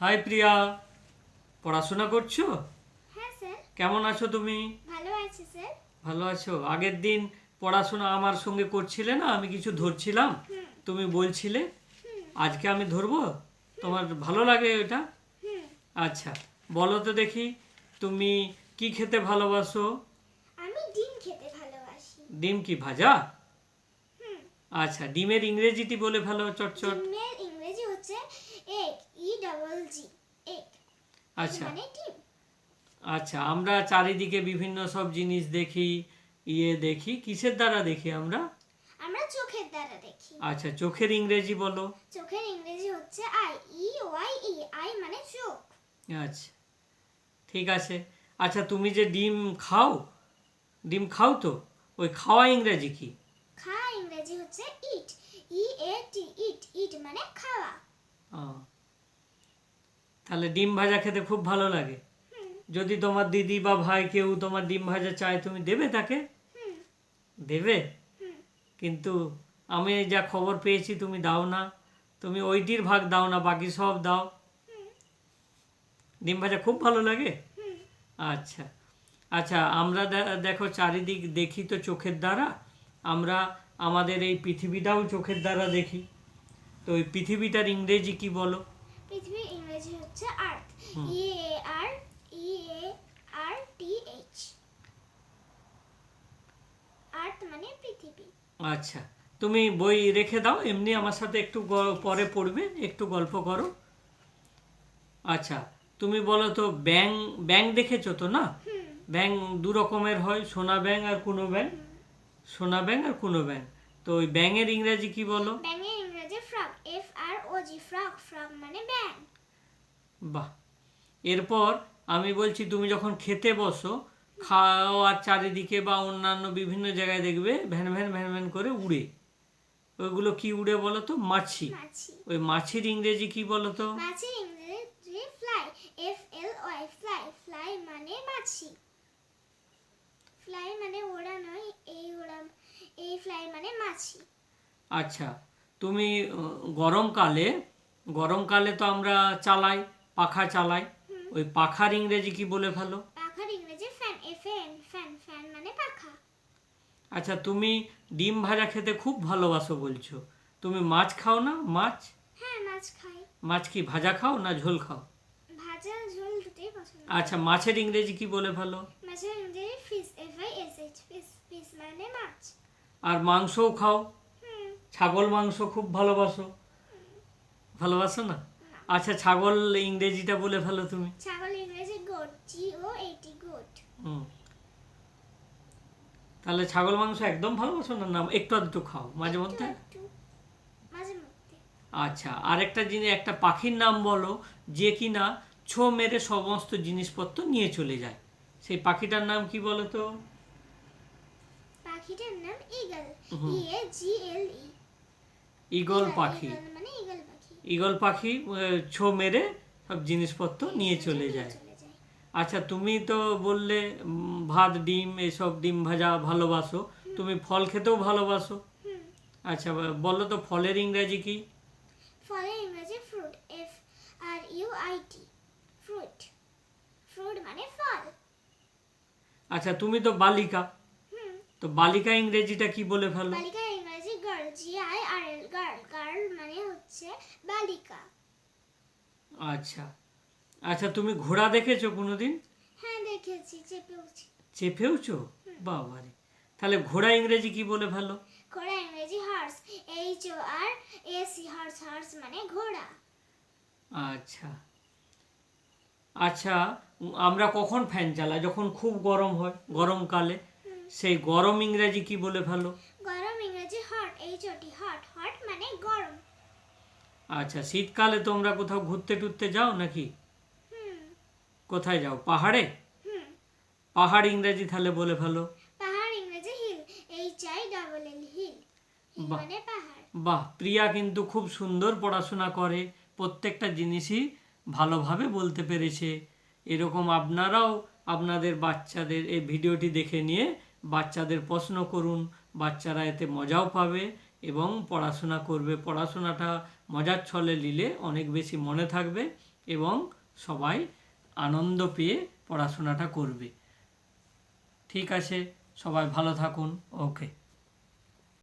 High প্রিয়া পড়াশোনা করছ? হ্যাঁ স্যার। কেমন আছো তুমি? ভালো আছি স্যার। ভালো আছো? আগের দিন পড়াশোনা আমার সঙ্গে করছিলে না আমি কিছু ধরছিলাম। তুমি বলছিলে আজকে আমি ধরবো? তোমার ভালো লাগে এটা? আচ্ছা বলো তো দেখি তুমি কি খেতে ভালোবাসো? আমি ডিম খেতে ভালোবাসি। ডিম কি ভাজা? আচ্ছা ডিমের ইংরেজিটি বলে ভালো চটচট। ডিমের ইংরেজি হচ্ছে egg E double G egg আচ্ছা। মানে ডিম। আচ্ছা আমরা চারিদিকে বিভিন্ন সব জিনিস দেখি ইয়ে দেখি কিসের দ্বারা দেখি আমরা? আমরা চোখের দ্বারা দেখি। আচ্ছা চোখের ইংরেজি বলো। চোখের ইংরেজি হচ্ছে eye E Y E eye মানে চোখ। আচ্ছা ঠিক আছে। আচ্ছা তুমি যে ডিম খাও ডিম খাও তো? ওই খাওয়া ইংরেজি কি? খা ইংরেজি হচ্ছে ইট ই এ টি ইট ইট মানে খাওয়া। ও। তাহলে ডিম ভাজা খেতে খুব ভালো লাগে। যদি তোমার দিদি বা ভাই কেউ তোমার ডিম ভাজা চায়, তুমি দেবে তাকে? দেবে? কিন্তু আমি যা খবর পেয়েছি তুমি দাও না। তুমি ওইটির ভাগ দাও না, বাকি সব দাও। ডিম ভাজা খুব ভালো লাগে? আচ্ছা। আচ্ছা আমরা দেখো চারিদিক দেখি তো চোখের দ্বারা। আমরা আমাদের এই পৃথিবীটাও চোখের দ্বারা দেখি। তো ওই পৃথিবীটার ইংরেজি কি বলো? পৃথিবীর ইংরেজি হচ্ছে আর্থ ই এ আর ই এ আর টি এইচ আর্থ মানে পৃথিবী। আচ্ছা তুমি বই রেখে দাও এমনি আমার সাথে একটু পরে পড়বে একটু গল্প করো। আচ্ছা তুমি বলো তো ব্যাং ব্যাং দেখেছ তো না? ব্যাং দু রকমের হয় সোনা ব্যাং আর কোনো ব্যাং। সোনা ব্যাং আর কোনো ব্যাং। তো ওই ব্যাঙের ইংরেজি কি বলো? ব্যাঙের ইংরেজি frog F R O G frog frog মানে ব্যাং। বাহ। এরপর আমি বলছি তুমি যখন খেতে বসো খাওয়ার চারিদিকে বা অন্যান্য বিভিন্ন জায়গায় দেখবে ভ্যান ভ্যান ভ্যান ভ্যান করে উড়ে। ওইগুলো কি উড়ে বলো তো? মাছি। ওই মাছির ইংরেজি কি বলো তো? মানে ফ্লাই মানে ওড়া নয় এই ওড়া এই ফ্লাই মানে মাছি। আচ্ছা তুমি গরমকালে গরমকালে তো আমরা চালাই। পাখা চালাই ওই পাখার ইংরেজি কি বলে ভালো পাখার ইংরেজি fan F N fan fan মানে পাখা। আচ্ছা তুমি ডিম ভাজা খেতে খুব ভালোবাসো বলছো। তুমি মাছ খাও না? মাছ? হ্যাঁ মাছ খাই। মাছ কি ভাজা খাও না ঝোল খাও? ভাজা ঝোল দুটোই পছন্দ আচ্ছা মাছের ইংরেজি কি বলে ভালো মাছের ইংরেজি fish F I S H fish fish মানে মাছ। আর মাংসও খাও? ছাগল মাংস খুব ভালোবাসো। ভালোবাসো না? আচ্ছা ছাগল ইংরেজিটা বলে ভালো তুমি। ছাগল ইংরেজি গোট জি ও এইটি গোট হুম। তাহলে ছাগল মাংস একদম ভালোবাসো না না একটু আধটু খাও মাঝে মধ্যে? আচ্ছা আরেকটা জিনিস একটা পাখির নাম বলো যে কিনা ছো মেরে সমস্ত জিনিসপত্র নিয়ে চলে যায়। সেই পাখিটার নাম কি বলো তো? পাখিটার নাম ইগল। ই এ জি এল ই ঈগল পাখি। মানে ইগল পাখি ঈগল পাখি ছো মেরে সব জিনিসপত্র নিয়ে চলে যায়। আচ্ছা তুমি তো বললে ভাত ডিম এসব ডিম ভাজা ভালোবাসো। তুমি ফল খেতেও ভালোবাসো। আচ্ছা বলো তো ফলের ইংরেজি কি? ফলের ইংরেজি fruit F R U I T fruit. Fruit মানে ফল। আচ্ছা তুমি তো বালিকা। তো বালিকা ইংরেজিটা কি বলে ভালো বালিকার ইংরেজি girl G I R L girl girl মানে হচ্ছে বালিকা। আচ্ছা। আচ্ছা তুমি ঘোড়া দেখেছ কোনোদিন? হ্যাঁ দেখেছি চেপেওছি চেপেওছো বাবারে তাহলে ঘোড়া ইংরেজি কি বলে ভালো? ঘোড়া ইংরেজি horse H O R A C horse horse মানে ঘোড়া। আচ্ছা। আচ্ছা আমরা কখন ফ্যান চালাই? যখন খুব গরম হয় গরমকালে সেই গরম ইংরেজি কি বলে ভালো? গরম ইংরেজি hot H O T hot hot মানে গরম। আচ্ছা শীতকালে তোমরা কোথাও ঘুরতে টুরতে যাও নাকি? কোথায় যাও? পাহাড়ে? পাহাড় ইংরেজি তাহলে বলে ভালো পাহাড় ইংরেজি hill H I double L hill hill বাহ। মানে পাহাড়। বাহ প্রিয়া কিন্তু খুব সুন্দর পড়াশোনা করে। প্রত্যেকটা জিনিসই ভালোভাবে বলতে পেরেছে। এরকম আপনারাও আপনাদের বাচ্চাদের এই ভিডিওটি দেখে নিয়ে বাচ্চাদের প্রশ্ন করুন। বাচ্চারা এতে মজাও পাবে। এবং পড়াশোনা করবে। পড়াশোনাটা মজার ছলে নিলে অনেক বেশি মনে থাকবে এবং সবাই আনন্দ পেয়ে পড়াশোনাটা করবে। ঠিক আছে, সবাই ভালো থাকুন। ওকে।